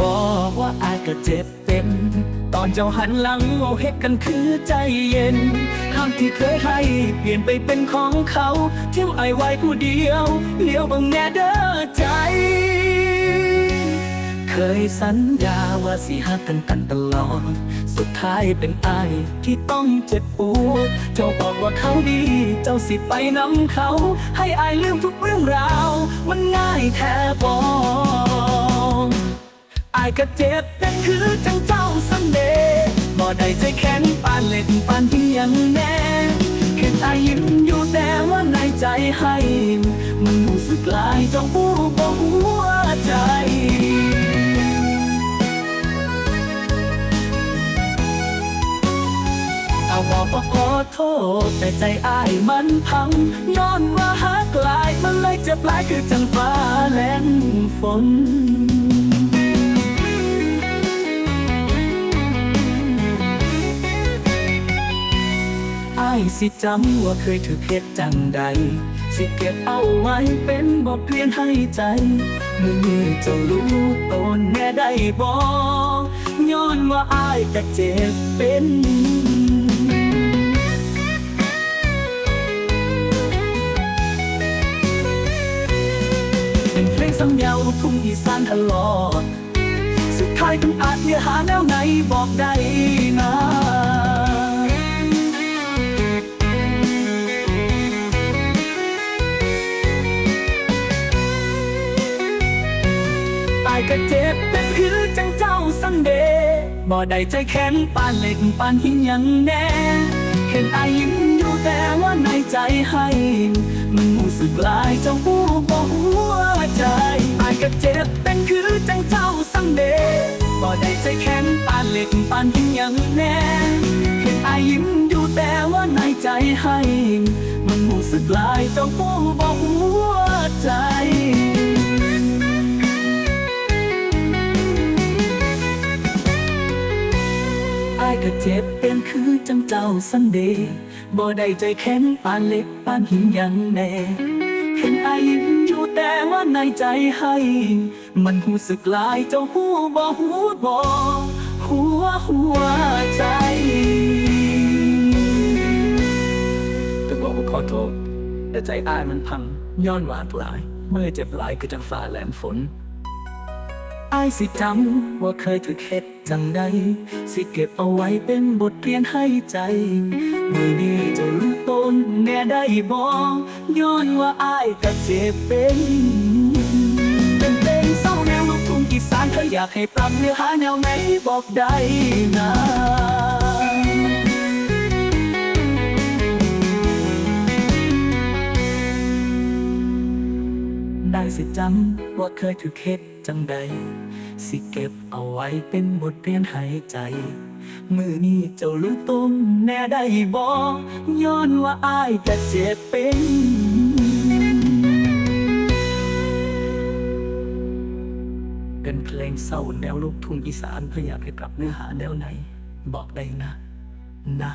บอกว่าไอ้ก็เจ็บเต็ม ตอนเจ้าหันหลังเอาเฮ็ดกันคือใจเย็นคำที่เคยให้เปลี่ยนไปเป็นของเขาทิ้มไอไว้ผู้เดียวเลี้ยวบังแน่เด้อใจ เคยสัญญาว่าสิหักกันกันตลอด สุดท้ายเป็นไอที่ต้องเจ็บปวด เจ้าบอกว่าเขาดี เจ้าสิไปนำเขา ให้ไอลืมทุกเรื่องราว มันง่ายแค่บอก อายก็เจ็บเป็นคือจังเจ้าสันเดย์บ่ได้ใจแข็งปานเล็ดปานที่ยังแน่เห็นอายยิ้มอยู่แต่ว่าในใจให้ มันรู้สึกลายเจ้าผู้บ่หัวใจเอาบอกว่าขอโทษ แต่ใจอ้ายมันพัง นอนว่าหักลาย มันเลยเจ็บลายคือจังฟ้าแลงฝน สิจำว่าเคยถูกเฮ็ดจังใด สิเก็บเอาไว้เป็นบทเรียนให้ใจมือนี้เจ้ารู้ตนแน่ได้บอกย้อนว่าอายก็เจ็บเป็นเป็นเพลงสัญญาทุ่งอีสานตลอด สุดท้ายต้องอาจเนื้อหาแนวไหนบอกได้นะ ก็เจ็บเป็นคือจังเจ้าสันเดย์บ่ได้ใจแข็งปานเหล็กปานหินยังแน่ เห็นอายยิ้มอยู่แต่ว่าในใจให้ มันรู้สึกลายเจ้าผู้บ่หัวใจอายก็เจ็บเป็นคือจังเจ้าสันเดย์บ่ได้ใจแข็งปานเหล็กปานหินยังแน่ เห็นอายยิ้มอยู่แต่ว่าในใจให้ มันรู้สึกลายเจ้าผู้บ่หัวใจ ก็เจ็บเป็นคือจังเจ้าสันเดย์บ่ได้ใจแข็งปานเล็กปานหินยังแน่เห็นไอยิ้มอยู่แต่ว่าในใจให้ มันหูสึกลายเจ้าหูบ่หูบ่หัวหัวใจต้องบอกว่าขอโทษแต่ใจอายมันพังย้อนหวานหลาย เมื่อเจ็บหลายคือจังฟ้าแหลมฝน อายสิจำว่าเคยถูกเฮ็ดจังใดสิเก็บเอาไว้เป็นบทเรียนให้ใจ มือนี้จะรู้ต้นแน่ได้บอกย้อนว่าอายก็เจ็บเป็นเป็นเพลงเศร้าแนวลูกทุ่งอีสานเธออยากให้ปรับเนื้อหาแนวไหนบอกได้นะได้สิจำว่าเคยถูกเฮ็ด จังใด สิเก็บเอาไว้เป็นบทเรียนให้ใจ มือนี้เจ้ารู้ตรงแน่ได้บอกย้อนว่าอายจะเจ็บเป็นเป็นเพลงเศร้าแนวลูกทุ่งอีสานเพื่ออยากให้ปรับเนื้อหาแนวไหน บอกได้นะ นะ